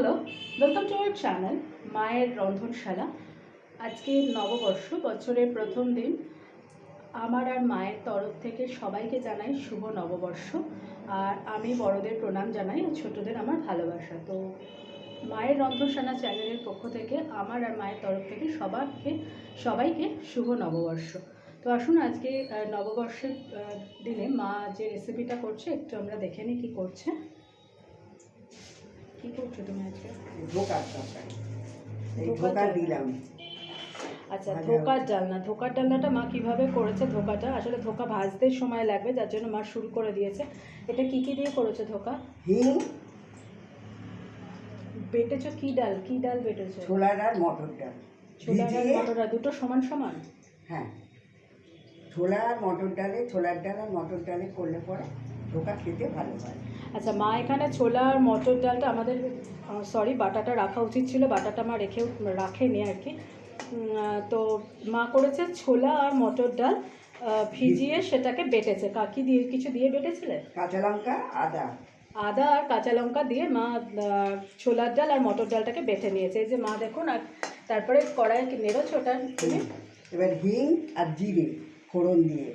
Hello welcome to our channel মায়ের রন্ধনশালা আজকে নববর্ষ, বছরের প্রথম দিন। আমার আর মায়ের তরফ থেকে সবাইকে জানাই শুভ নববর্ষ। আর আমি বড়দের প্রণাম জানাই আর ছোটদের আমার ভালোবাসা। তো মায়ের রন্ধনশালা চ্যানেলের পক্ষ থেকে আমার আর মায়ের তরফ থেকে সবাইকে সবাইকে শুভ নববর্ষ। তো আসুন আজকে নববর্ষের দিনে মা যে রেসিপিটা করছে, একটু আমরা দেখে নিই কী করছে। কী করছ তুমি আজকে? ধোকার তরকারি। এই ধোকা দিলাম। আচ্ছা ধোকার ডালনা। ধোকার ডালনাটা মা কীভাবে করেছে ধোকাটা? আসলে ধোকা ভাজতে সময় লাগবে যার জন্য মা শুরু করে দিয়েছে। এটা কি কি দিয়ে করেছে ধোকা? হিং বেটেছো কি ডাল? কি ডাল বেটেছো? ছোলার আর মটর ডাল। ছোলা ডাল মটর ডাল দুটো সমান সমান? হ্যাঁ। ছোলা আর মটর ডালে ছোলার ডাল আর মটর ডালে করলে পরে ধোকা খেতে ভালো হয়। আচ্ছা মা এখানে ছোলা আর মটর ডালটা আমাদের সরি বাটাটা রাখা উচিত ছিল বাটাটা মা রেখেও রাখেনি আর কি। তো মা করেছে ছোলা আর মটর ডাল ভিজিয়ে সেটাকে বেটেছে। কাকি দিয়ে কিছু দিয়ে বেটেছিলে? কাঁচা লঙ্কা আদা। আদা আর কাঁচা লঙ্কা দিয়ে মা ছোলার ডাল আর মটর ডালটাকে বেটে নিয়েছে। এই যে মা দেখুন আর তারপরে কড়াই নেড়েছো ওটা? তুমি এবার হিং আর জিরে ফোড়ন দিয়ে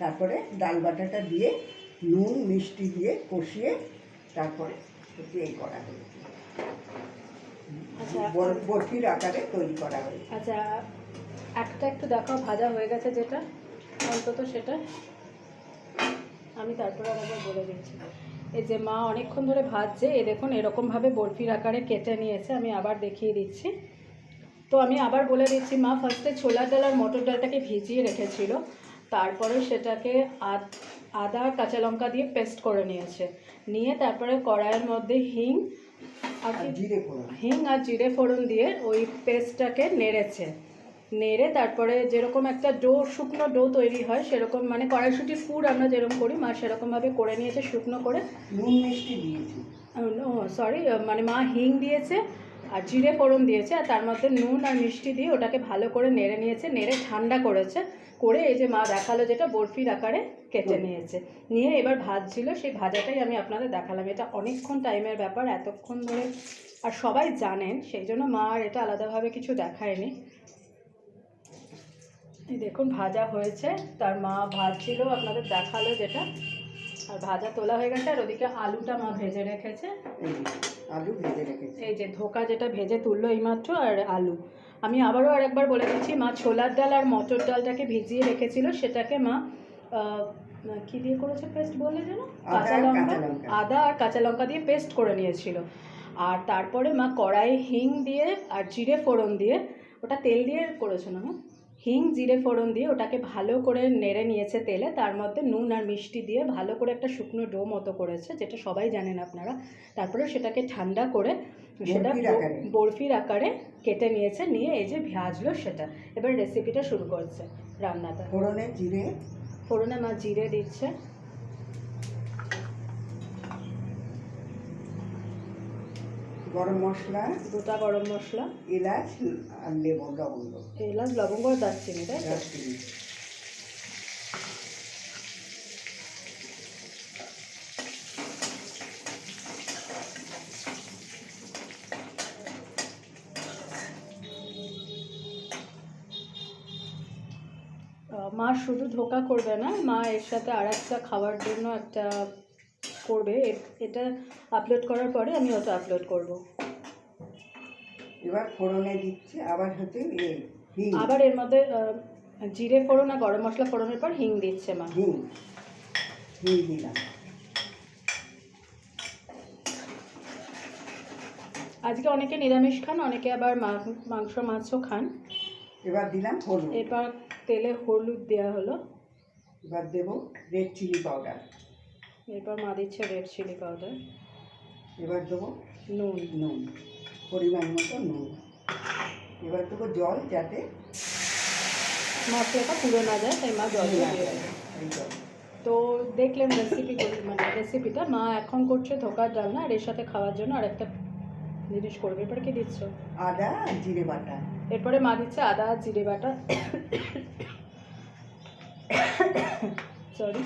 তারপরে ডাল বাটাটা দিয়ে নুন মিষ্টি দিয়ে কষিয়ে তারপরে এই করা হয়েছে আচ্ছা বরফির আকারে তৈরি করা হয়েছে আচ্ছা একটা একটু দেখাও ভাজা হয়ে গেছে যেটা অন্তত সেটা। আমি তারপরে আবার বলে দিচ্ছি। এই যে মা অনেকক্ষণ ধরে ভাজছে এ দেখুন এরকমভাবে বরফির আকারে কেটে নিয়েছে আমি আবার দেখিয়ে দিচ্ছি। তো আমি আবার বলে দিচ্ছি মা ফার্স্টে ছোলার ডাল আর মটর ডালটাকে ভিজিয়ে রেখেছিল। তারপরে সেটাকে আদ আদা কাঁচা লঙ্কা দিয়ে পেস্ট করে নিয়েছে। নিয়ে তারপরে কড়াইয়ের মধ্যে হিং আর জিরে ফোড়ন। হিং আর জিরে ফোড়ন দিয়ে ওই পেস্টটাকে নেড়েছে। নেড়ে তারপরে যেরকম একটা ডো শুকনো ডো তৈরি হয় সেরকম মানে কড়াইশুটির ফুড আমরা যেরকম করি মা সেরকমভাবে করে নিয়েছে শুকনো করে। নুন মিষ্টি দিয়েছি। সরি মানে মা হিং দিয়েছে আর জিরে ফোড়ন দিয়েছে আর তার মধ্যে নুন আর মিষ্টি দিয়ে ওটাকে ভালো করে নেড়ে নিয়েছে, নেড়ে ঠান্ডা করেছে, করে এই যে মা দেখাল যেটা বরফির আকারে কেটে নিয়েছে। নিয়ে এবার ভাজছিল, সেই ভাজাটাই আমি আপনাদের দেখালাম। এটা অনেকক্ষণ টাইমের ব্যাপার, এতক্ষণ ধরে আর সবাই জানেন, সেই জন্য মা আর এটা আলাদাভাবে কিছু দেখায়নি। দেখুন, ভাজা হয়েছে, তার মা ভাজছিল, আপনাদের দেখাল যেটা। আর ভাজা তোলা হয়ে গেছে, আর ওদিকে আলুটা মা ভেজে রেখেছে। আলু ভেজে রেখেছি। এই যে ধোকা যেটা ভেজে তুললো এইমাত্র আর আলু। আমি আবারও আরেকবার বলে দিচ্ছি মা ছোলার ডাল আর মটর ডালটাকে ভিজিয়ে রেখেছিল সেটাকে মা কি দিয়ে করেছে পেস্ট বললে যেন? কাঁচা লঙ্কা। আদা আর কাঁচা লঙ্কা দিয়ে পেস্ট করে নিয়েছিল। আর তারপরে মা কড়াই হিং দিয়ে আর জিরে ফোড়ন দিয়ে ওটা তেল দিয়ে করেছ না মা? হিং জিরে ফোড়ন দিয়ে ওটাকে ভালো করে নেড়ে নিয়েছে তেলে তার মধ্যে নুন আর মিষ্টি দিয়ে ভালো করে একটা শুকনো ডো মতো করেছে যেটা সবাই জানেন আপনারা। তারপরে সেটাকে ঠান্ডা করে সেটা বরফির আকারে। কেটে নিয়েছে নিয়ে এই যে ভাজলো সেটা। এবার রেসিপিটা শুরু করছে রান্নাটা। ফোড়নে জিরে। ফোড়নে মা জিরে দিচ্ছে। গরম মশলা গোটা গরম মশলা। এলাচ আর লেবু লবঙ্গ। এলাচ লবঙ্গ আর দারচিনি তাই দারচিনি। মা শুধু ধোকা করবে না মা এর সাথে আর একটা খাওয়ার জন্য একটা করবে এটা আপলোড করার পরে আমি ওটা আপলোড করব। এবার ফোড়নে দিচ্ছে আবার হচ্ছে আবার এর মধ্যে জিরে ফোড়ন আর গরম মশলা ফোড়নের পর হিং দিচ্ছে মা। হিং। হিং দিলাম আজকে অনেকে নিরামিষ খান অনেকে আবার মাংস মাছও খান। এবার দিলাম হলুদ। এবার তেলে হলুদ দেওয়া হলো। এবার দেবো রেড চিলি পাউডার এরপর মা দিচ্ছে রেড চিলি পাউডার এবার দেবো নুন। নুন। পরিমাণ মতো নুন। এবার দেবো জল যাতে মশলাটা পুরো না যায় তাই মা জল। তো দেখলেন রেসিপি মানে রেসিপিটা মা এখন করছে ধোকার ডালনা আর এর সাথে খাওয়ার জন্য আর একটা জিনিস করবে। এরপরে কি দিচ্ছ? আদা জিরে বাটা। এরপরে মা দিচ্ছে আদা আর জিরে বাটা। সরি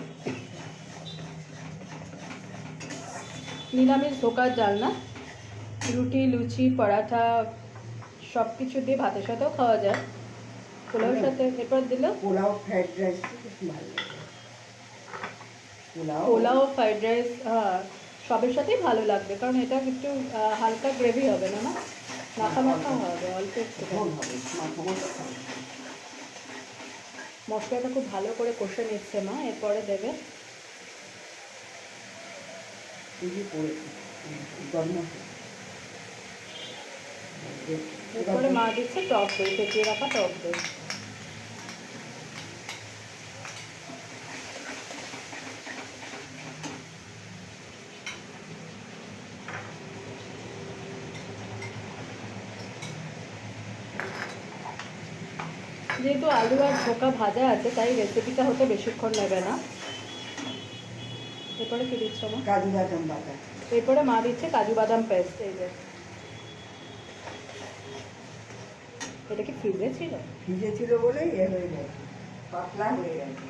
নিরামিষ ধোকার ডালনা রুটি লুচি পরাঠা সব কিছু দিয়ে ভাতের সাথেও খাওয়া যায়। পোলাওর সাথে এরপর দিলে? পোলাও ফ্রাইড রাইস ভালো পোলাও? ফ্রাইড রাইস হ্যাঁ সবের সাথেই ভালো লাগবে কারণ এটা একটু হালকা গ্রেভি হবে না না? মাখা মাখা হবে অল্প একটু মাথা মাথা মশলাটা খুব ভালো করে কষে নিচ্ছে মা এরপরে দেবে এই যে করেছি মা দিচ্ছে দই রাখা টক দই। যেহেতু আলু আর ঝোঁকা ভাজা আছে, তাই রেসিপিটা হতে বেশিক্ষণ নেবে না। এরপরে কি দিচ্ছ মা? কাজু বাদাম বাটা। এরপরে মা দিচ্ছে কাজু বাদাম পেস্ট এই যে। এটা কি ফ্রিজে ছিল? ফ্রিজে ছিল বলেই এ হয়ে গেল পাতলা হয়ে গেছে।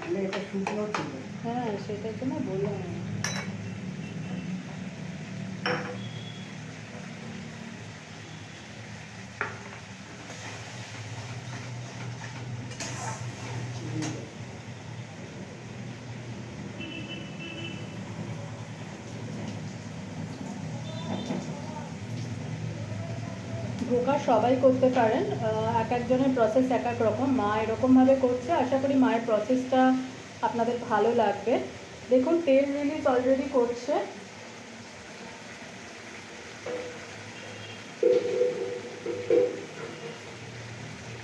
মানে এটা শুকনো ছিল। হ্যাঁ সেটার জন্য বললাম। ধোকা সবাই করতে পারেন। এক একজনের প্রসেস এক এক রকম। মা এরকমভাবে করছে, আশা করি মায়ের প্রসেসটা আপনাদের ভালো লাগবে। দেখুন, তেল রিলিজ অলরেডি করছে।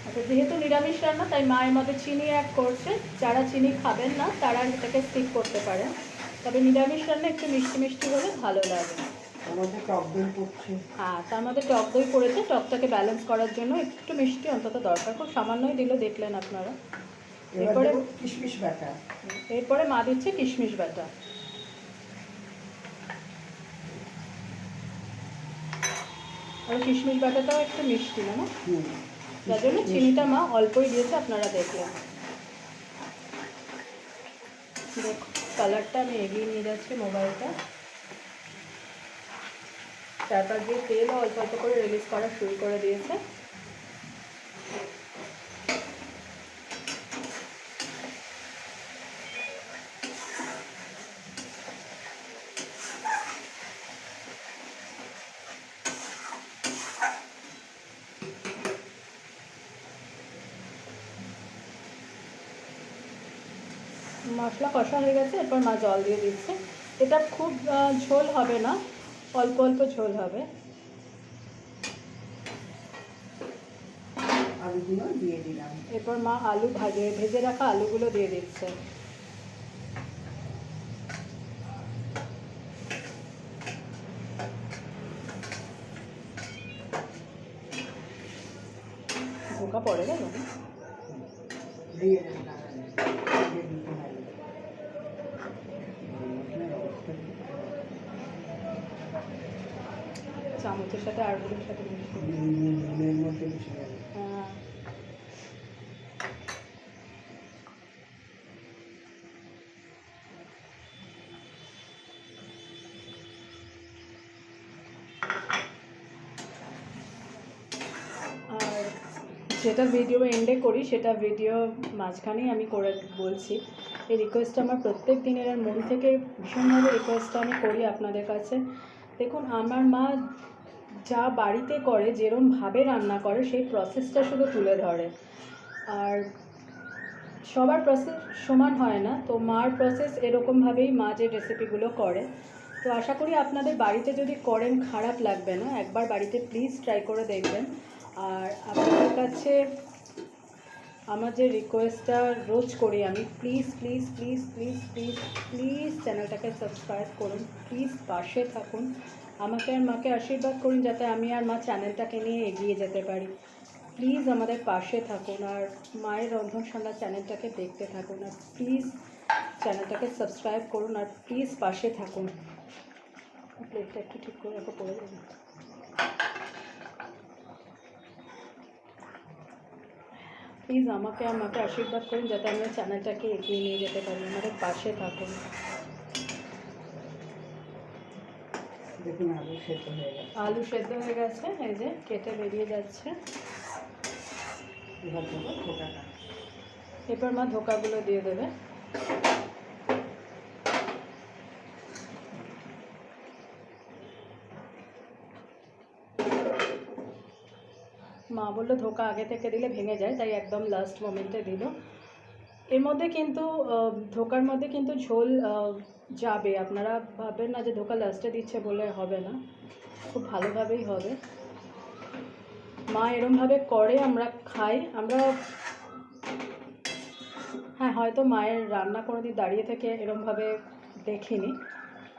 আচ্ছা যেহেতু নিরামিষ রান্না, তাই মায়ের মধ্যে চিনি অ্যাড করছে। যারা চিনি খাবেন না, তারা এটাকে স্কিপ করতে পারেন। তবে নিরামিষ রান্না একটু মিষ্টি মিষ্টি হলে ভালো লাগে। আমাদের টক দই পড়ছে হ্যাঁ তার মধ্যে টক দই পড়েছে টকটাকে ব্যালেন্স করার জন্য একটু মিষ্টি অন্তত দরকার। খুব সামান্যই দিলে দেখলেন আপনারা। এরপরে কিশমিশ বাটা। এরপরে মা দিচ্ছে কিশমিশ বাটা। আর কিশমিশ বাটাটাও একটু মিষ্টি না যার জন্য চিনিটা মা অল্পই দিয়েছে আপনারা দেখলেন। দেখো কালারটা আমি এগিয়ে নিয়ে যাচ্ছি মোবাইলটা। চারপাশ দিয়ে তেলও অল্প অল্প করে রিলিজ করা শুরু করে দিয়েছে। মশলা কষা হয়ে গেছে, এরপর মা জল দিয়ে দিচ্ছে। এটা খুব ঝোল হবে না। অল্প অল্প ঝোল হবে। আলুগুলো দিয়ে দিলাম। এরপর মা আলু ভাজে ভেজে রাখা আলুগুলো দিয়ে দিচ্ছে। ধোকা পড়ে গেল। দিয়ে সাথে আরগুলোর সাথে আর যেটা ভিডিও এন্ডে করি, সেটা ভিডিও মাঝখানেই আমি করে বলছি। এই রিকোয়েস্টটা আমার প্রত্যেক দিনের মন থেকে ভীষণভাবে রিকোয়েস্টটা আমি করি আপনাদের কাছে। দেখুন, আমার মা যা বাড়িতে করে যেরমভাবে রান্না করে, সেই প্রসেসটা শুধু তুলে ধরে। আর সবার প্রসেস সমান হয় না, তো মার প্রসেস এরকমভাবেই মা যে রেসিপিগুলো করে। তো আশা করি আপনাদের বাড়িতে যদি করেন, খারাপ লাগবে না। একবার বাড়িতে প্লিজ ট্রাই করে দেখবেন। আর আপনাদের কাছে আমার যে রিকোয়েস্টটা রোজ করি আমি please please please please please please চ্যানেলটাকে সাবস্ক্রাইব করুন প্লিজ পাশে থাকুন, আমাকে আর মাকে আশীর্বাদ করুন যাতে আমি আর মা চ্যানেলটাকে নিয়ে এগিয়ে যেতে পারি। প্লিজ আমাদের পাশে থাকুন আর মায়ের রন্ধনশালা চ্যানেলটাকে দেখতে থাকুন আর প্লিজ চ্যানেলটাকে সাবস্ক্রাইব করুন আর প্লিজ পাশে থাকুন। প্লেটটা একটু ঠিক করে রাখো, পড়ে যাবে। প্লিজ আমাকে আমাকে আশীর্বাদ করুন যাতে আমরা চ্যানেলটাকে এগিয়ে নিয়ে যেতে পারি আমাদের পাশে থাকুন। দেখুন আলু সেদ্ধ হয়ে গেছে। আলু সেদ্ধ হয়ে গেছে এই যে কেটে বেরিয়ে যাচ্ছে। এবার এরপর মা ধোকাগুলো দিয়ে দেবে। মা বলল, ধোকা আগে থেকে দিলে ভেঙে যায়, তাই একদম লাস্ট মোমেন্টে দিল। এর মধ্যে কিন্তু ধোকার মধ্যে কিন্তু ঝোল যাবে। আপনারা ভাবেন না যে ধোকা লাস্টে দিচ্ছে বলে হবে না। খুব ভালোভাবেই হবে। মা এরমভাবে করে, আমরা খাই। আমরা হ্যাঁ হয়তো মায়ের রান্না কোনো দিন দাঁড়িয়ে থেকে এরমভাবে দেখিনি।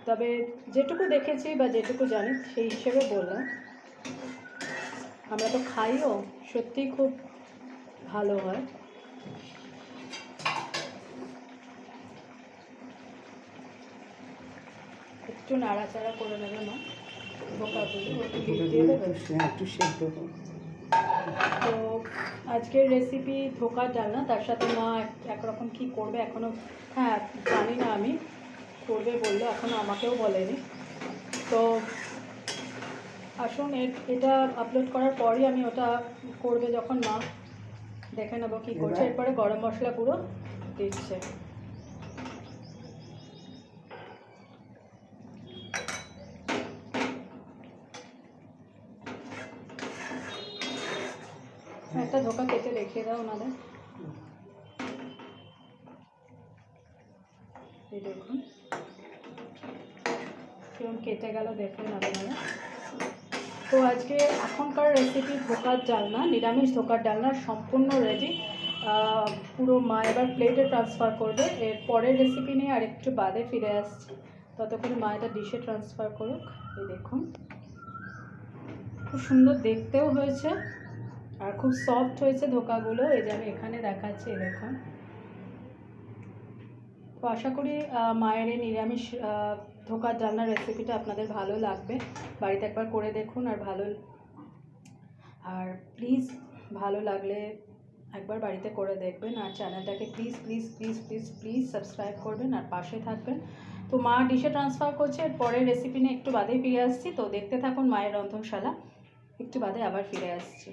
তবে যেটুকু দেখেছি বা যেটুকু জানি, সেই হিসেবে বললাম। আমরা তো খাইও সত্যিই খুব ভালো হয়। একটু নাড়াচাড়া করে নেবে মা একটু সেদ্ধ তো আজকের রেসিপি ধোকার ডালনা তার সাথে মা এক- একরকম কি করবে এখনও হ্যাঁ জানি না আমি করবে বলল এখনও আমাকেও বলেনি। তো আসুন এটা আপলোড করার পরই আমি ওটা করবে যখন মা। দেখে নেব কী করছে। এরপরে গরম মশলা গুঁড়ো দিচ্ছে। একটা ধোকা কেটে রেখে দাও ওনাদের এই দেখুন। কিরম কেটে গেল দেখুন আপনারা তো আজকে এখনকার রেসিপি ধোকার ডালনা, নিরামিষ ধোকার ডালনা সম্পূর্ণ রেডি পুরো মা এবার প্লেটে ট্রান্সফার করবে। এর পরের রেসিপি নিয়ে আর একটু বাদে ফিরে আসছি। ততক্ষণে মা এটা ডিশে ট্রান্সফার করুক। এই দেখুন। খুব সুন্দর দেখতেও হয়েছে। আর খুব সফট হয়েছে ধোকাগুলো। এই যে আমি এখানে দেখাচ্ছি দেখুন। তো আশা করি মায়ের এই নিরামিষ ধোকার রান্নার রেসিপিটা আপনাদের ভালো লাগবে। বাড়িতে একবার করে দেখুন আর ভালো, আর প্লিজ ভালো লাগলে একবার বাড়িতে করে দেখবেন। আর চ্যানেলটাকে please please please please please subscribe করবেন আর পাশে থাকবেন। তো মা ডিশে ট্রান্সফার করছে, এর পরের রেসিপি নিয়ে একটু বাদেই ফিরে আসছি। তো দেখতে থাকুন মায়ের রন্ধনশালা। একটু বাদে আবার ফিরে আসছি।